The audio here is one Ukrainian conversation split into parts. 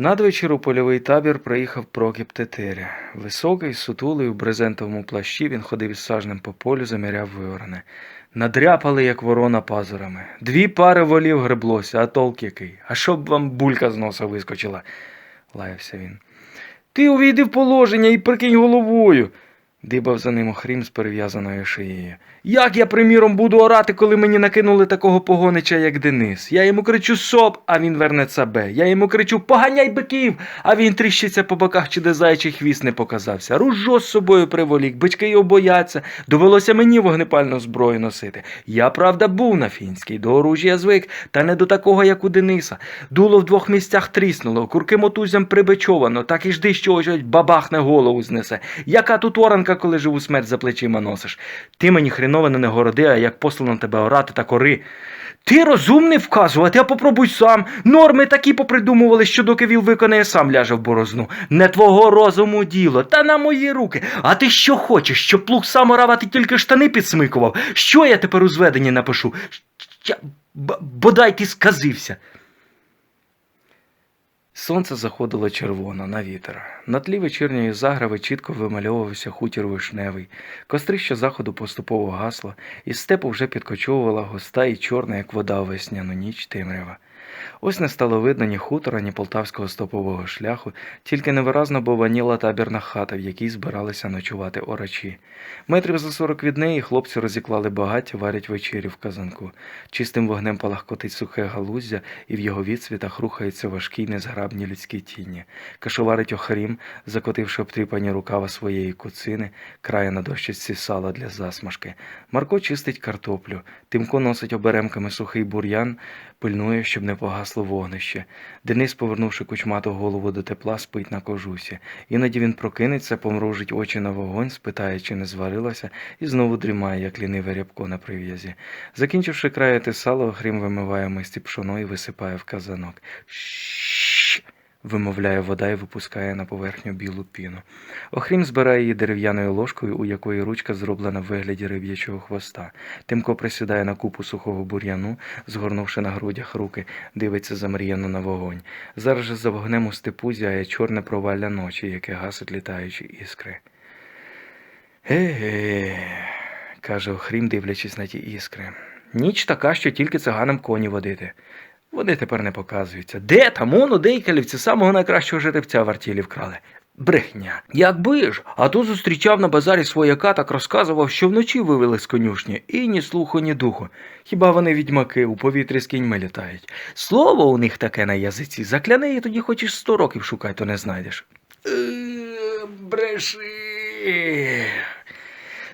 Надвечір у польовий табір приїхав Прокіп Тетеря. Високий, сутулий, у брезентовому плащі він ходив із сажнем по полю, заміряв виорне. Надряпали, як ворона пазурами. Дві пари волів греблося, а толк який. А щоб вам булька з носа вискочила, лаявся він. Ти увійди в положення і прикинь головою. Дибав за ним охрім з перев'язаною шиєю. Як я, приміром, буду орати, коли мені накинули такого погонича, як Денис? Я йому кричу соп, а він верне цабе. Я йому кричу поганяй биків, а він тріщиться по боках, чи де заячий хвіст не показався. Ружо з собою приволік, бички його бояться. Довелося мені вогнепальну зброю носити. Я, правда, був на фінській, до оружія звик, та не до такого, як у Дениса. Дуло в двох місцях тріснуло, курки мотузям прибичовано, так і жди, що ось бабахне голову знесе. Яка тут оранка, коли живу смерть за плечима носиш? Ти мені хренове не городи, а як послано тебе орати та кори. Ти розумний вказувати, а попробуй сам. Норми такі попридумували, що доки віл виконає, сам ляже в борозну. Не твого розуму діло, та на мої руки. А ти що хочеш, щоб плуг сам орав, а ти тільки штани підсмикував? Що я тепер у зведенні напишу? Я... Бодай ти сказився. Сонце заходило червоно на вітер. На тлі вечірньої заграви чітко вимальовувався хутір вишневий. Кострище заходу поступово гасло, і степу вже підкочовувала густа і чорна, як вода весняну ніч темрява. Ось не стало видно ні хутора, ні полтавського стопового шляху, тільки невиразно бованіла табірна хата, в якій збиралися ночувати орачі. Метрів за сорок від неї хлопці розіклали багаття, варять вечерю в казанку. Чистим вогнем палахкотить сухе галуздя, і в його відсвітах рухаються важкі незграбні людські тіні. Кашоварить охрім, закотивши обтріпані рукава своєї куцини, крає на дощечці сала для засмажки. Марко чистить картоплю, Тимко носить оберемками сухий бур'ян, пильнує, щоб не погасло вогнище. Денис, повернувши кучмату голову до тепла, спить на кожусі. Іноді він прокинеться, помружить очі на вогонь, спитає, чи не зварилася, і знову дрімає, як ліниве рябко на прив'язі. Закінчивши краяти сало, грім вимиває мисті пшоно і висипає в казанок. Вимовляє вода і випускає на поверхню білу піну. Охрім збирає її дерев'яною ложкою, у якої ручка зроблена в вигляді риб'ячого хвоста. Тимко присідає на купу сухого бур'яну, згорнувши на грудях руки, дивиться замріяно на вогонь. Зараз же за вогнем у степу зяє чорне провалля ночі, яке гасить літаючі іскри. Ге-ге, каже Охрім, дивлячись на ті іскри. Ніч така, що тільки циганам коні водити. Вони тепер не показуються. Де там он у Дейкалівці самого найкращого жеребця в артілі вкрали? Брехня. Якби ж, а то зустрічав на базарі свояка, так розказував, що вночі вивели з конюшні, і ні слуху, ні духу. Хіба вони відьмаки у повітрі з кіньми літають? Слово у них таке на язиці. Закляне і тоді хочеш сто років шукай, то не знайдеш. Е, Бреши.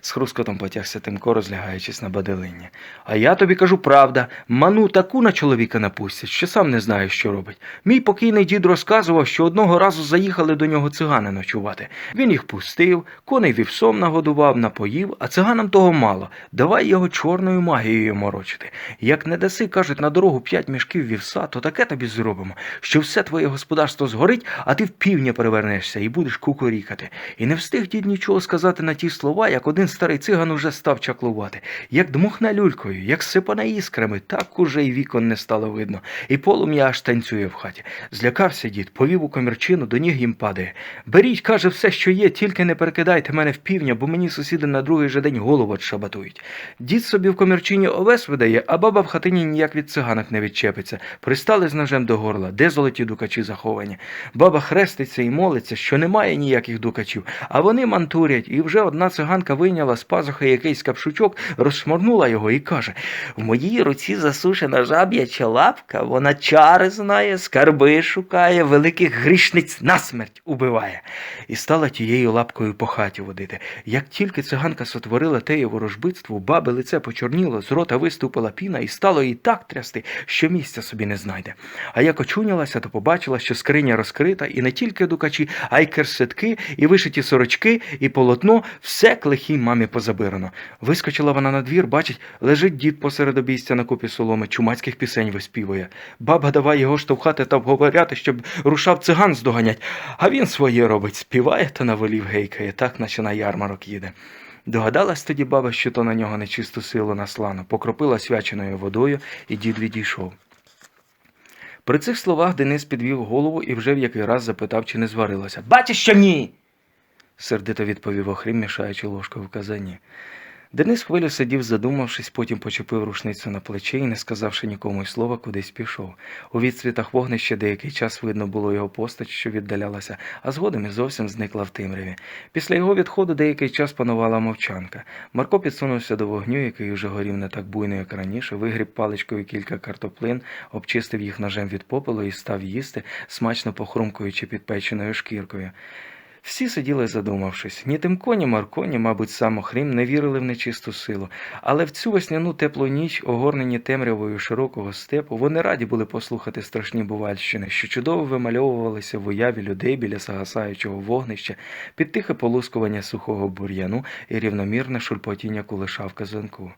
З хрускотом потягся Тимко, розлягаючись на баделині. А я тобі кажу правда, ману таку на чоловіка напустять, що сам не знаю, що робить. Мій покійний дід розказував, що одного разу заїхали до нього цигани ночувати. Він їх пустив, коней вівсом нагодував, напоїв, а циганам того мало. Давай його чорною магією морочити. Як не даси, кажуть, на дорогу п'ять мішків вівса, то таке тобі зробимо, що все твоє господарство згорить, а ти в півдня перевернешся і будеш кукурікати. І не встиг дід нічого сказати на ті слова, як один старий циган уже став чаклувати. Як дмухне люлькою, як сипане іскрами, так уже й вікон не стало видно, і полум'я аж танцює в хаті. Злякався дід, повів у комірчину, до ніг їм падає. Беріть, каже, все, що є, тільки не перекидайте мене в півня, бо мені сусіди на другий же день голову шабатують. Дід собі в комірчині овес видає, а баба в хатині ніяк від циганок не відчепиться. Пристали з ножем до горла, де золоті дукачі заховані. Баба хреститься і молиться, що немає ніяких дукачів, а вони мантурять, і вже одна циганка вийняла з пазухи якийсь капшучок, розшморнула його і каже: В моїй руці засушена жаб'яча лапка, вона чари знає, скарби шукає, великих грішниць насмерть убиває. І стала тією лапкою по хаті водити. Як тільки циганка сотворила теє ворожбитство, баби лице почорніло, з рота виступила піна і стало їй так трясти, що місця собі не знайде. А як очунялася, то побачила, що скриня розкрита, і не тільки дукачі, а й керсетки, і вишиті сорочки, і полотно, все к лихій мамі позабирано. Вискочила вона на двір, бачить, лежить дід посеред обійстя на купі соломи, чумацьких пісень виспівує. Баба давай його штовхати та вговоряти, щоб рушав циган здоганять. А він своє робить, співає та на волів гейкає, так наче на ярмарок їде. Догадалась тоді баба, що то на нього нечисту силу наслано, покропила свяченою водою, і дід відійшов. При цих словах Денис підвів голову і вже в який раз запитав, чи не зварилося. Бачиш, що ні. Сердито відповів Охрім, мішаючи ложкою в казані. Денис хвилю сидів, задумавшись, потім почепив рушницю на плече і, не сказавши нікому й слова, кудись пішов. У відсвітах вогнища деякий час видно було його постать, що віддалялася, а згодом і зовсім зникла в темряві. Після його відходу деякий час панувала мовчанка. Марко підсунувся до вогню, який уже горів не так буйно, як раніше, вигріб паличкою кілька картоплин, обчистив їх ножем від попелу і став їсти, смачно похрумкуючи підпеченою шкіркою. Всі сиділи задумавшись. Ні Тимко, ні Марко, ні, мабуть, сам Охрім не вірили в нечисту силу. Але в цю весняну теплу ніч, огорнені темрявою широкого степу, вони раді були послухати страшні бувальщини, що чудово вимальовувалися в уяві людей біля загасаючого вогнища, під тихе полускування сухого бур'яну і рівномірне шурпотіння кулеша в казанку.